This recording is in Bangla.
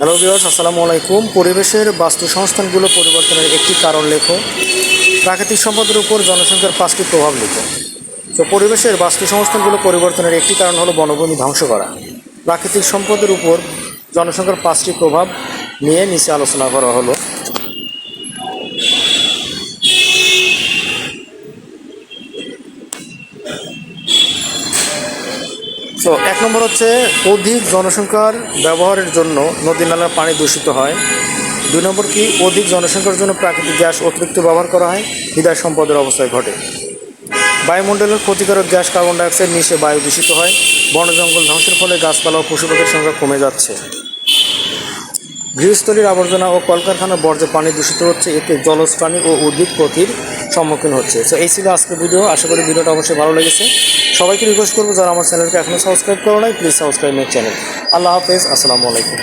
হ্যালো বিয়ার্স আসসালামু আলাইকুম। পরিবেশের বাস্তু সংস্থানগুলো পরিবর্তনের একটি কারণ লেখো। প্রাকৃতিক সম্পদের উপর জনসংখ্যার পাঁচটি প্রভাব লেখো। তো পরিবেশের বাস্তু সংস্থানগুলো পরিবর্তনের একটি কারণ হলো বনভূমি ধ্বংস করা। প্রাকৃতিক সম্পদের উপর জনসংখ্যার পাঁচটি প্রভাব নিয়ে নিচে আলোচনা করা হলো। তো এক নম্বর হচ্ছে অধিক জনসংখ্যার ব্যবহারের জন্য নদী নালার পানি দূষিত হয়। দুই নম্বর কি? অধিক জনসংখ্যার জন্য প্রাকৃতিক গ্যাস অতিরিক্ত ব্যবহার করা হয়। হৃদয় সম্পদের অবস্থায় ঘটে। বায়ুমণ্ডলের ক্ষতিকারক গ্যাস কার্বন ডাইঅক্সাইড মিশে বায়ু দূষিত হয়। বন জঙ্গল ধ্বংসের ফলে গাছপালা ও পশুপাখির সংখ্যা কমে যাচ্ছে। গৃহস্থলীর আবর্জনা ও কলকারখানার বর্জ্য পানি দূষিত হচ্ছে। এতে জলজ প্রাণী ও উদ্ভিদ ক্ষতির সম্মুখীন হচ্ছে। সো এই ছিল আজকের ভিডিও আশা করি ভিডিওটা অবশ্যই ভালো লেগেছে। সবাইকে রিকোয়েস্ট করব, যারা আমার চ্যানেলকে এখনও সাবস্ক্রাইব করো নাই please subscribe my channel Allah হাফেজ, আসসালামু আলাইকুম।